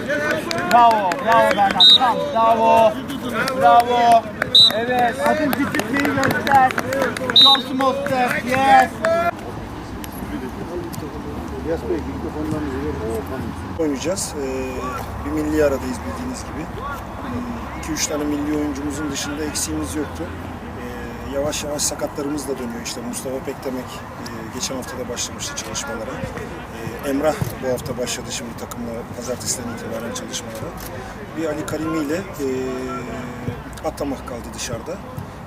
Bravo, bravo Berdan. Tamam, bravo. Bravo. Evet, adım küçültmeyi göster. Çok step, yes. oynayacağız. Ee, bir milli aradayız bildiğiniz gibi. 2-3 tane milli oyuncumuzun dışında eksiğimiz yoktu. Yavaş yavaş sakatlarımız da dönüyor işte. Mustafa Pekdemek e, geçen hafta da başlamıştı çalışmalara. Ee, Emrah bu hafta başladı şimdi takımla pazartesiden itibaren çalışmalara. Bir Ali Karimi ile e, Atamak kaldı dışarıda.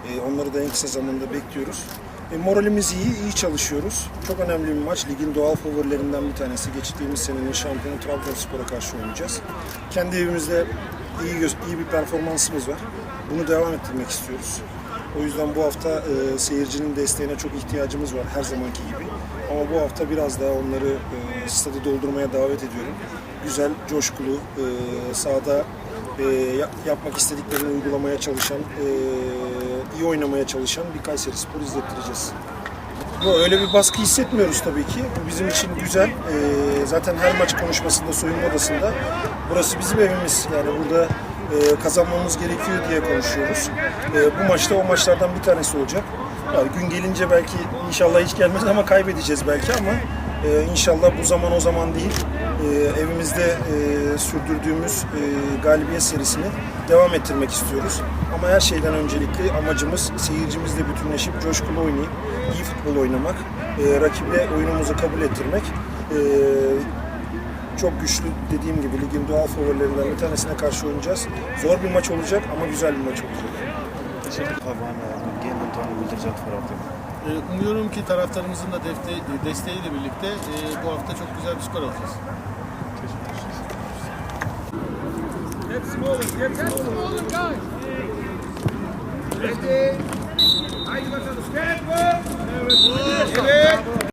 E, onları da en kısa zamanda bekliyoruz. E, moralimiz iyi, iyi çalışıyoruz. Çok önemli bir maç. Ligin doğal favorilerinden bir tanesi. Geçtiğimiz senenin şampiyonu Trabzonspor'a karşı oynayacağız. Kendi evimizde iyi iyi bir performansımız var. Bunu devam ettirmek istiyoruz. O yüzden bu hafta e, seyircinin desteğine çok ihtiyacımız var her zamanki gibi. Ama bu hafta biraz daha onları e, stadı doldurmaya davet ediyorum. Güzel, coşkulu, e, sahada e, yap- yapmak istediklerini uygulamaya çalışan, e, iyi oynamaya çalışan bir Kayseri Spor izlettireceğiz. Yo, öyle bir baskı hissetmiyoruz tabii ki. Bu bizim için güzel. Ee, zaten her maç konuşmasında, soyunma odasında burası bizim evimiz. Yani burada e, kazanmamız gerekiyor diye konuşuyoruz. E, bu maçta o maçlardan bir tanesi olacak. Yani gün gelince belki inşallah hiç gelmez ama kaybedeceğiz belki ama e, inşallah bu zaman o zaman değil. E, evimizde e, sürdürdüğümüz e, galibiyet serisini devam ettirmek istiyoruz. Ama her şeyden öncelikli amacımız seyircimizle bütünleşip coşkulu oynayıp iyi futbol oynamak, e, rakibe oyunumuzu kabul ettirmek. E, çok güçlü dediğim gibi ligin doğal favorilerinden bir tanesine karşı oynayacağız. Zor bir maç olacak ama güzel bir maç olacak. Bildirecek tarafta. Ee, Umuyorum ki taraftarımızın da defte- desteğiyle birlikte e, bu hafta çok güzel bir skor alacağız. Ready? Aí, vai stand up.